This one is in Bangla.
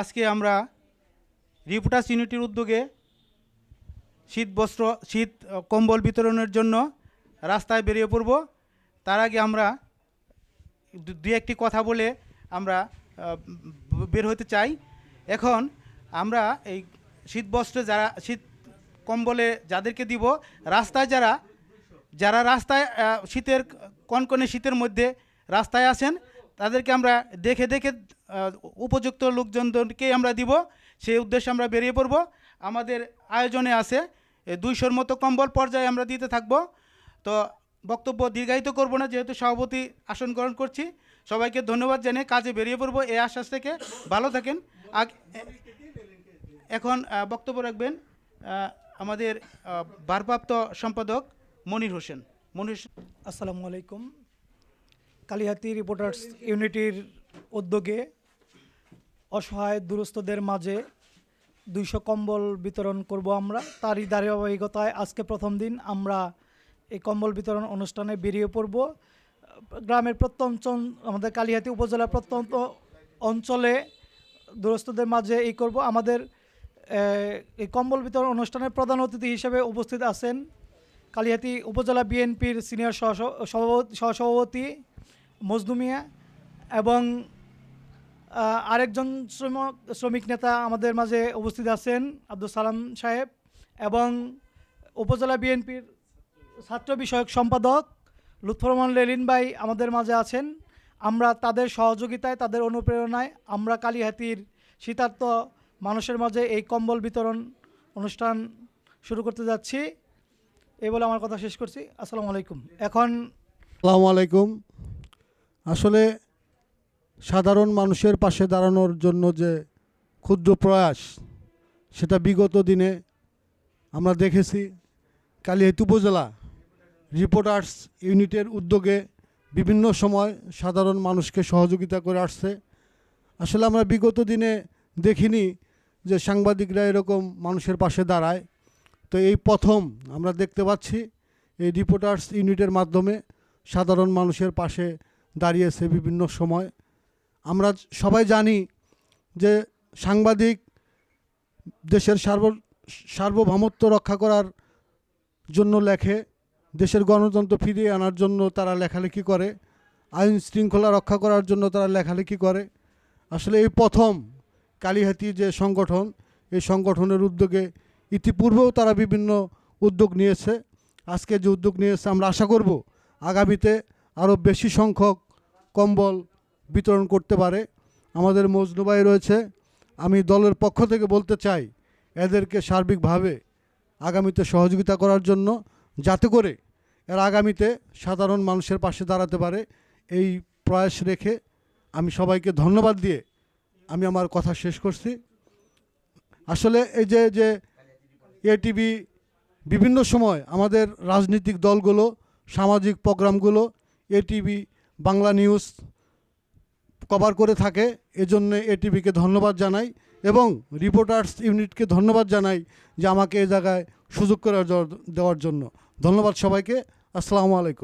আজকে আমরা রিপোর্টার্স ইউনিটির উদ্যোগে শীত বস্ত্র, শীত কম্বল বিতরণের জন্য রাস্তায় বেরিয়ে পড়ব। তার আগে আমরা দু একটি কথা বলে আমরা বের হতে চাই। এখন আমরা এই শীত বস্ত্র যারা, শীত কম্বলে যাদেরকে দিব, রাস্তায় যারা যারা রাস্তায় শীতের কনকনে শীতের মধ্যে রাস্তায় আছেন তাদেরকে আমরা দেখে দেখে উপযুক্ত লোকজনদেরকে আমরা দিব। সেই উদ্দেশ্যে আমরা বেরিয়ে পড়ব। আমাদের আয়োজনে আছে দুইশোর মতো কম্বল পর্যায়ে আমরা দিতে থাকব। তো বক্তব্য দীর্ঘায়িত করব না, যেহেতু সভাপতি আসন গ্রহণ করছি। সবাইকে ধন্যবাদ জানিয়ে কাজে বেরিয়ে পড়ব এই আশ্বাস থেকে। ভালো থাকেন। এখন বক্তব্য রাখবেন আমাদের ভারপ্রাপ্ত সম্পাদক মনির হোসেন। মনির হোসেন। আসসালামু আলাইকুম। কালিহাতি রিপোর্টার্স ইউনিটির উদ্যোগে অসহায় দুরস্থদের মাঝে দুইশো কম্বল বিতরণ করব আমরা। তারই ধারাবাহিকতায় আজকে প্রথম দিন আমরা এই কম্বল বিতরণ অনুষ্ঠানে বেরিয়ে পড়ব। গ্রামের প্রত্যন্ত আমাদের কালিহাতি উপজেলার প্রত্যন্ত অঞ্চলে দুরস্থদের মাঝে এই করব। আমাদের এই কম্বল বিতরণ অনুষ্ঠানের প্রধান অতিথি হিসেবে উপস্থিত আছেন কালিহাতি উপজেলা বিএনপির সিনিয়র সহ- সভাপতি, সহসভাপতি মজনু মিয়া এবং আরেকজন শ্রমিক শ্রমিক নেতা আমাদের মাঝে উপস্থিত আছেন, আব্দুল সালাম সাহেব এবং উপজেলা বিএনপির ছাত্র বিষয়ক সম্পাদক লুৎফর রহমান লেলিন ভাই আমাদের মাঝে আছেন। আমরা তাদের সহযোগিতায়, তাদের অনুপ্রেরণায় আমরা কালীহাতির শীতার্থ মানুষের মাঝে এই কম্বল বিতরণ অনুষ্ঠান শুরু করতে যাচ্ছি। এই বলে আমার কথা শেষ করছি। আসসালামু আলাইকুম। এখন আসসালামু আলাইকুম। আসলে সাধারণ মানুষের পাশে দাঁড়ানোর জন্য যে ক্ষুদ্র প্রয়াস, সেটা বিগত দিনে আমরা দেখেছি। কালিহাতি উপজেলা রিপোর্টার্স ইউনিটের উদ্যোগে বিভিন্ন সময় সাধারণ মানুষকে সহযোগিতা করে আসছে। আসলে আমরা বিগত দিনে দেখিনি যে সাংবাদিকরা এরকম মানুষের পাশে দাঁড়ায়। তো এই প্রথম আমরা দেখতে পাচ্ছি এই রিপোর্টার্স ইউনিটের মাধ্যমে সাধারণ মানুষের পাশে দাঁড়িয়েছে বিভিন্ন সময়। আমরা সবাই জানি যে সাংবাদিক দেশের সার্ব, সার্বভৌমত্ব রক্ষা করার জন্য লেখে, দেশের গণতন্ত্র ফিরিয়ে আনার জন্য তারা লেখালেখি করে, আইন শৃঙ্খলা রক্ষা করার জন্য তারা লেখালেখি করে। আসলে এই প্রথম কালীহাতি যে সংগঠন, এই সংগঠনের উদ্যোগে ইতিপূর্বেও তারা বিভিন্ন উদ্যোগ নিয়েছে। আজকে যে উদ্যোগ নিয়েছে আমরা আশা করব, আগামীতে আরও বেশি সংখ্যক কম্বল বিতরণ করতে পারে। আমাদের মজনুবাই রয়েছে। আমি দলের পক্ষ থেকে বলতে চাই, এদেরকে সার্বিকভাবে আগামীতে সহযোগিতা করার জন্য যাতে করে এর আগামীতে সাধারণ মানুষের পাশে দাঁড়াতে পারে। এই প্রয়াস রেখে আমি সবাইকে ধন্যবাদ দিয়ে আমি আমার কথা শেষ করছি। আসলে এই যে যে এটিভি বিভিন্ন সময় আমাদের রাজনৈতিক দলগুলো, সামাজিক প্রোগ্রামগুলো এটিভি বাংলা নিউজ কভার করে থাকে। এজন্য এটিভিকে ধন্যবাদ জানাই এবং রিপোর্টার্স ইউনিটকে ধন্যবাদ জানাই যে আমাকে এ জায়গায় সুযোগ করে দেওয়ার জন্য। ধন্যবাদ সবাইকে। আসসালামু আলাইকুম।